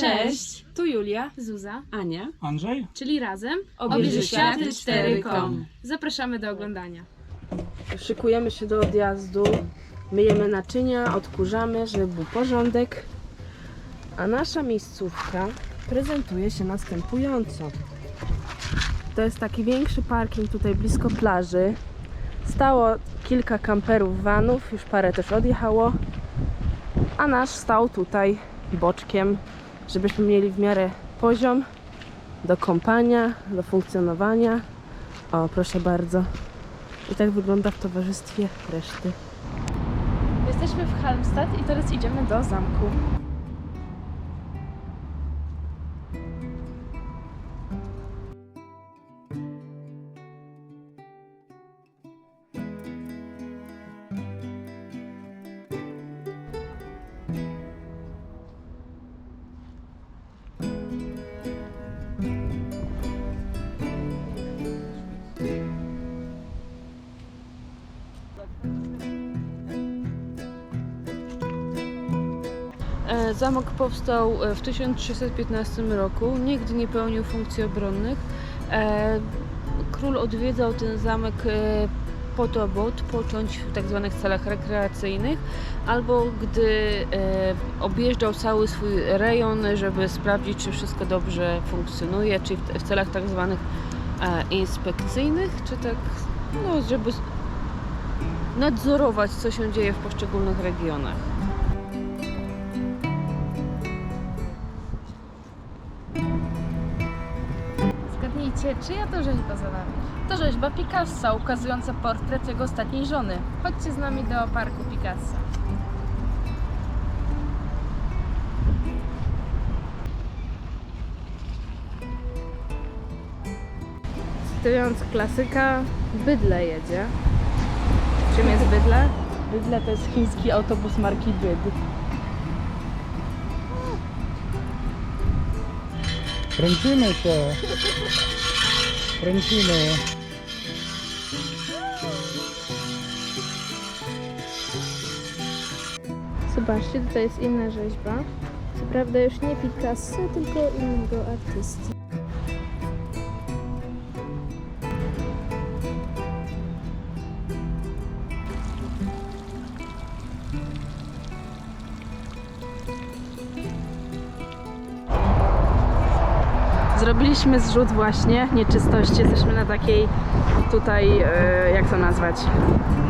Cześć, Tu Julia, Zuza, Ania. Andrzej? czyli razem Obieży światy 4.com. Zapraszamy do oglądania. Szykujemy się do odjazdu. Myjemy naczynia, odkurzamy, żeby był porządek. A nasza miejscówka prezentuje się następująco. To jest taki większy parking tutaj blisko plaży. Stało kilka kamperów, vanów, już parę też odjechało. A nasz stał tutaj boczkiem, żebyśmy mieli w miarę poziom do kąpania, do funkcjonowania. O, proszę bardzo. I tak wygląda w towarzystwie reszty. Jesteśmy w Halmstad i teraz idziemy do zamku. Zamek powstał e, w 1315 roku, nigdy nie pełnił funkcji obronnych. E, Król odwiedzał ten zamek e, po to, aby odpocząć w tak zwanych celach rekreacyjnych, albo gdy e, objeżdżał cały swój rejon, żeby sprawdzić, czy wszystko dobrze funkcjonuje, czyli w, celach tak zwanych e, inspekcyjnych, czy tak, no, żeby nadzorować, co się dzieje w poszczególnych regionach. Zgadnijcie, czyja to rzeźba za nami? To rzeźba Picassa, ukazująca portret jego ostatniej żony. Chodźcie z nami do parku Picassa. Cytując klasyka, bydle jedzie. Czym jest bydle? Bydle to jest chiński autobus marki Byd. Kręcimy się. Kręcimy. Zobaczcie, tutaj jest inna rzeźba. Co prawda już nie Picasso, tylko innego artysty. Zrobiliśmy zrzut właśnie, nieczystości. Jesteśmy na takiej tutaj, e, jak to nazwać?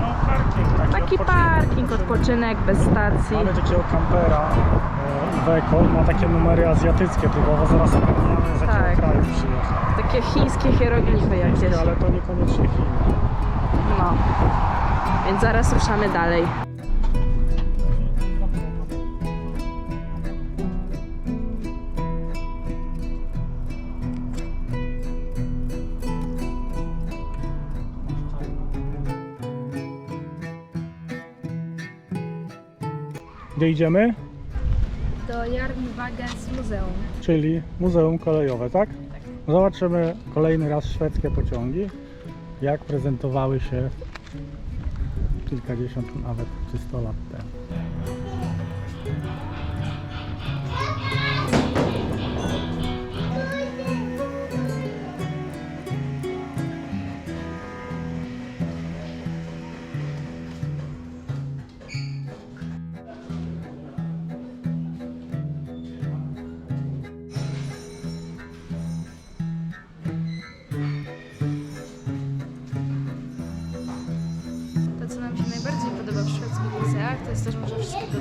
No parking taki. Taki odpoczynek. parking, odpoczynek, bez stacji. Mamy takiego kampera e, Iveco, ma takie numery azjatyckie typowo, zaraz ogarniamy z jakiego Tak. kraju przyjechał. Takie chińskie hieroglify jakieś. Ale to niekoniecznie Chiny. No. Więc zaraz ruszamy dalej. Gdzie idziemy? Do Jarnwagens Muzeum. Czyli Muzeum Kolejowe, tak? Zobaczymy kolejny raz szwedzkie pociągi, jak prezentowały się kilkadziesiąt, nawet czy sto lat temu.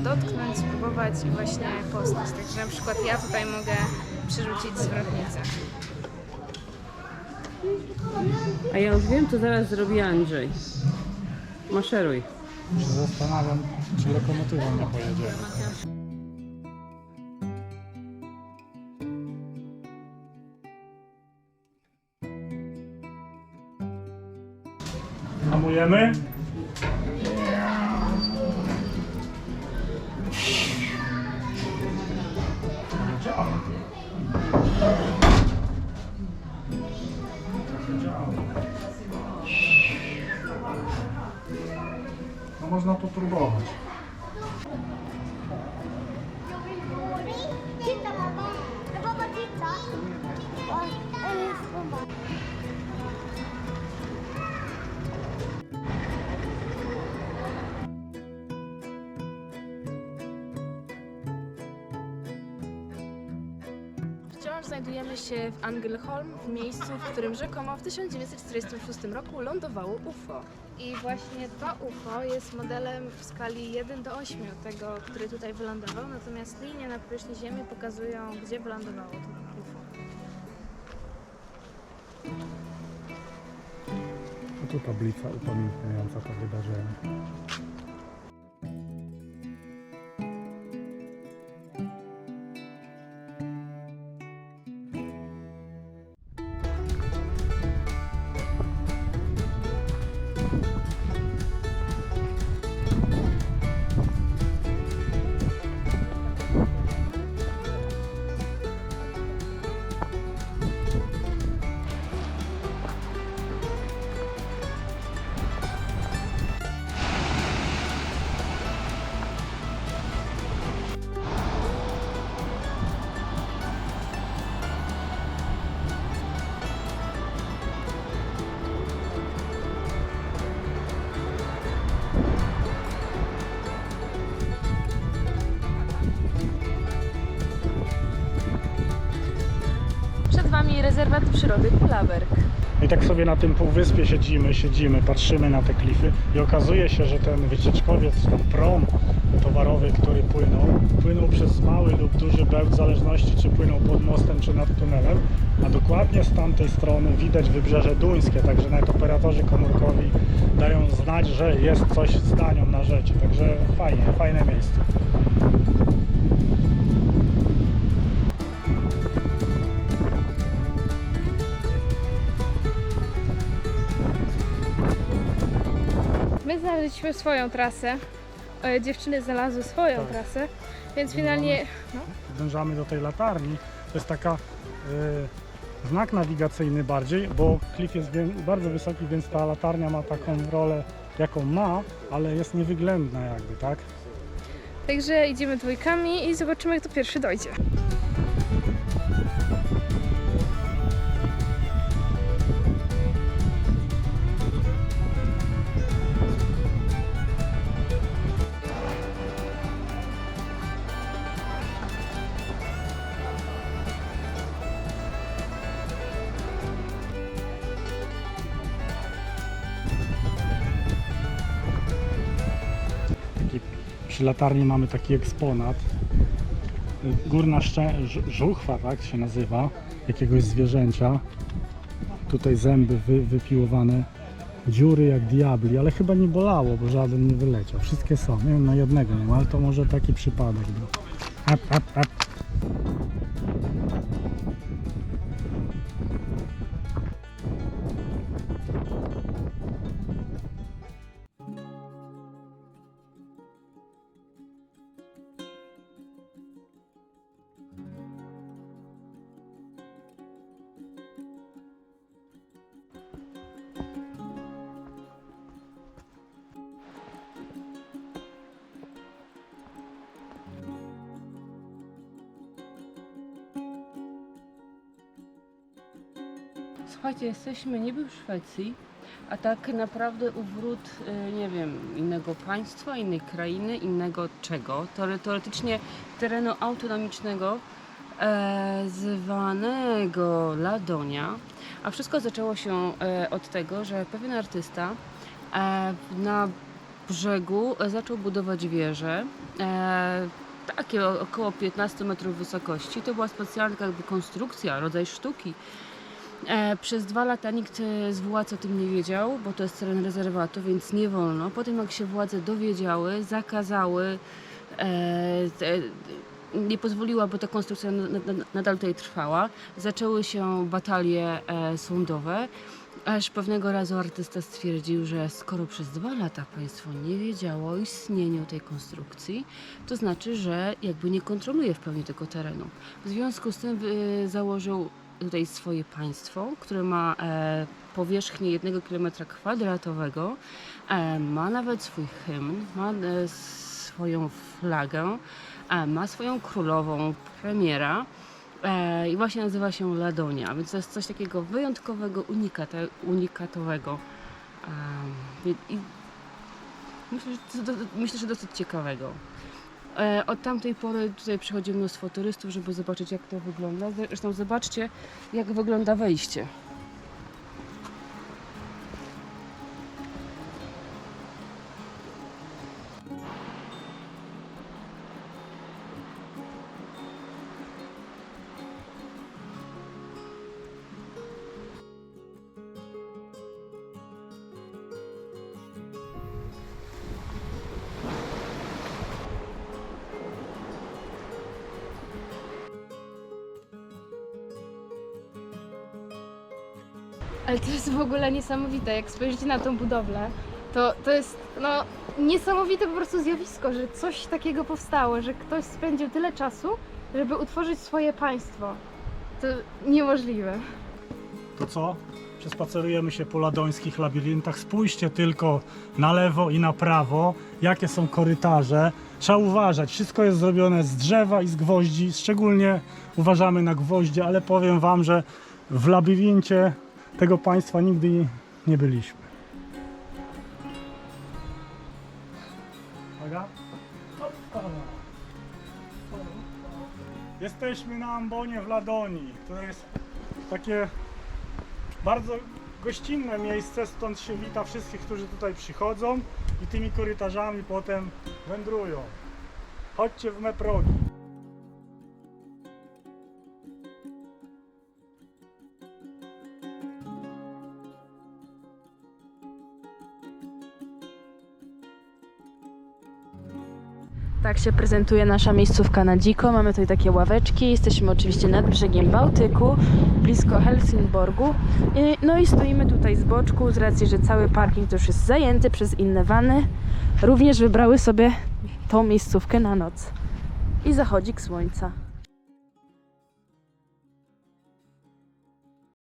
Dotknąć, spróbować i właśnie poznać. Także na przykład ja tutaj mogę przerzucić zwrotnicę. A ja już wiem, co zaraz zrobi Andrzej. Maszeruj. Się zastanawiam, czy lokomotywą nie pojedziemy. Hamujemy? Można to próbować. Znajdujemy się w Angelholm, w miejscu, w którym rzekomo w 1946 roku lądowało UFO. I właśnie to UFO jest modelem w skali 1 do 8 tego, który tutaj wylądował, natomiast linie na powierzchni Ziemi pokazują, gdzie wylądowało to UFO. A tu tablica upamiętniająca to wydarzenie. Wami rezerwat przyrody Kulaberg. I tak sobie na tym półwyspie siedzimy, siedzimy, patrzymy na te klify i okazuje się, że ten wycieczkowiec, ten prom towarowy, który płynął, płynął przez mały lub duży bełt, w zależności czy płynął pod mostem czy nad tunelem, a dokładnie z tamtej strony widać wybrzeże duńskie, także nawet operatorzy komórkowi dają znać, że jest coś z Danią na rzeczy, także fajnie, fajne miejsce. My znaleźliśmy swoją trasę, e, dziewczyny znalazły swoją Tak. trasę, więc finalnie dążamy do tej latarni. To jest taka y, znak nawigacyjny bardziej, bo klif jest wię- bardzo wysoki, więc ta latarnia ma taką rolę, jaką ma, ale jest niewyględna jakby, tak? Także idziemy dwójkami i zobaczymy, kto pierwszy dojdzie. Przy latarni mamy taki eksponat. Górna szczę, żuchwa, tak się nazywa, jakiegoś zwierzęcia. Tutaj zęby wy, wypiłowane, dziury jak diabli, ale chyba nie bolało, bo żaden nie wyleciał. Wszystkie są, nie wiem, na jednego nie ma, ale to może taki przypadek był. Ap, ap. Słuchajcie, jesteśmy niby w Szwecji, a tak naprawdę u wrót, y, nie wiem, innego państwa, innej krainy, innego czego. Teore- Teoretycznie terenu autonomicznego e, zwanego Ladonia. A wszystko zaczęło się e, od tego, że pewien artysta e, na brzegu zaczął budować wieże. E, takie około 15 metrów wysokości. To była specjalna jakby konstrukcja, rodzaj sztuki. E, przez dwa lata nikt e, z władz o tym nie wiedział, bo to jest teren rezerwatu, więc nie wolno. Potem jak się władze dowiedziały, zakazały, e, nie pozwoliła, bo ta konstrukcja na- na- nadal tutaj trwała. Zaczęły się batalie sądowe, aż pewnego razu artysta stwierdził, że skoro przez dwa lata państwo nie wiedziało o istnieniu tej konstrukcji, to znaczy, że jakby nie kontroluje w pełni tego terenu. W związku z tym założył tutaj swoje państwo, które ma e, powierzchnię 1 km kwadratowego, e, ma nawet swój hymn, ma e, swoją flagę, ma swoją królową, premiera i właśnie nazywa się Ladonia, więc to jest coś takiego wyjątkowego, unikatowego. I, myślę, że, myślę, że dosyć ciekawego. E, Od tamtej pory tutaj przychodzi mnóstwo turystów, żeby zobaczyć jak to wygląda. Zresztą zobaczcie jak wygląda wejście. Ale to jest w ogóle niesamowite, jak spojrzycie na tą budowlę, to, to jest no, niesamowite po prostu zjawisko, że coś takiego powstało, że ktoś spędził tyle czasu, żeby utworzyć swoje państwo. To niemożliwe. To co? Przespacerujemy się po ladońskich labiryntach. Spójrzcie tylko na lewo i na prawo, jakie są korytarze. Trzeba uważać, wszystko jest zrobione z drzewa i z gwoździ. Szczególnie uważamy na gwoździe, ale powiem Wam, że w labiryncie tego państwa nigdy nie- byliśmy. Uwaga. Jesteśmy na Ambonie w Ladonii. To jest takie bardzo gościnne miejsce, stąd się wita wszystkich, którzy tutaj przychodzą i tymi korytarzami potem wędrują. Chodźcie w me Tak się prezentuje nasza miejscówka na dziko. Mamy tutaj takie ławeczki. Jesteśmy oczywiście nad brzegiem Bałtyku, blisko Helsingborgu. No i stoimy tutaj z boczku, z racji, że cały parking to już jest zajęty przez inne wany. Również wybrały sobie tą miejscówkę na noc. I zachodzik słońca.